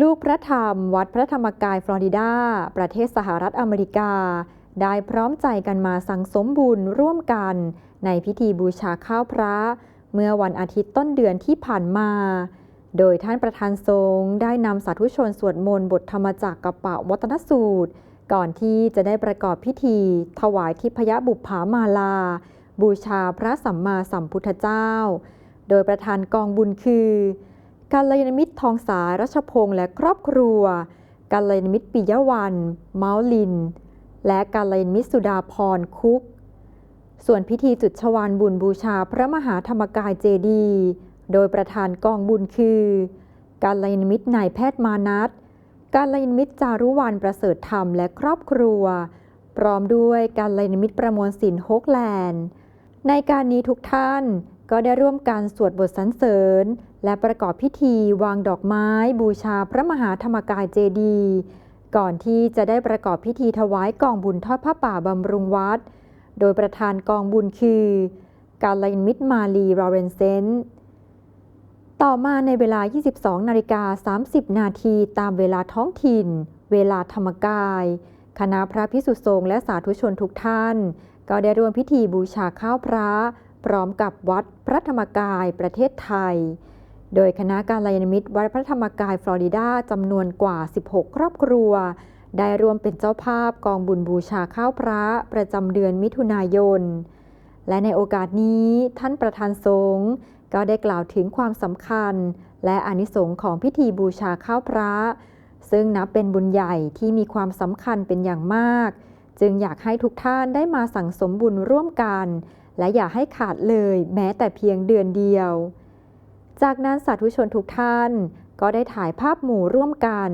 ลูกพระธรรม วัดพระธรรมกายฟลอริดา ประเทศสหรัฐอเมริกา ได้พร้อมใจกันมาสังสมบุญร่วมกัน ในพิธีบูชาข้าวพระ เมื่อวันอาทิตย์ต้นเดือนที่ผ่านมา โดยท่านประธานสงฆ์ได้นำสาธุชนสวดมนต์บทธรรมจักรกระเป๋าวัตนสูตร ก่อนที่จะได้ประกอบพิธี ถวายทิพยบุปผามาลา บูชาพระสัมมาสัมพุทธเจ้า โดยประธานกองบุญคือ กัลยาณมิตรทองสายรัชพงษ์และครอบครัว กัลยาณมิตรปิยวัน เมาลิน และกัลยาณมิตรสุดาพรคุก ส่วนพิธีจุดชวานบุญบูชาพระมหาธรรมกายเจดีย์โดยประธานกองบุญคือ กัลยาณมิตรนายแพทย์มานัทกัลยาณมิตรจารุวรรณประเสริฐธรรมและครอบครัว พร้อมด้วยกัลยาณมิตรประมวลสินโฮกแลนด์ ในการนี้ทุกท่าน ก็ได้ร่วมการสวดบทสรรเสริญ และประกอบพิธีวางดอกไม้ บูชาพระมหาธรรมกายเจดี ก่อนที่จะได้ประกอบพิธีถวายกองบุญทอดผ้าป่าบำรุงวัด โดยประธานกองบุญคือ กาลยนมิตรมาลีรอเรนเซนต์ต่อมาในเวลา 22 นาฬิกา 30 นาทีตามเวลาท้องถิ่น เวลาธรรมกาย คณะพระพิสุสงฆ์และสาธุชนทุกท่าน ก็ได้ร่วมพิธีบูชาข้าวพระ พร้อมกับวัดพระธรรมกายประเทศไทย โดยคณะการลยานมิตรวัดพระธรรมกายฟลอริดาจำนวนกว่า 16 ครอบครัว ได้รวมเป็นเจ้าภาพกองบุญบูชาข้าวพระประจำเดือนมิถุนายน และในโอกาสนี้ท่านประธานสงฆ์ก็ได้กล่าวถึงความสำคัญ และอนิสงส์ของพิธีบูชาข้าวพระ ซึ่งนับเป็นบุญใหญ่ที่มีความสำคัญเป็นอย่างมาก จึงอยากให้ทุกท่านได้มาสั่งสมบุญร่วมกัน และอย่าให้ขาดเลยแม้แต่เพียงเดือนเดียว จากนั้นสาธุชนทุกท่านก็ได้ถ่ายภาพหมู่ร่วมกัน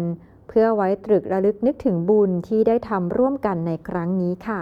เพื่อไว้ตรึกระลึกนึกถึงบุญที่ได้ทำร่วมกันในครั้งนี้ค่ะ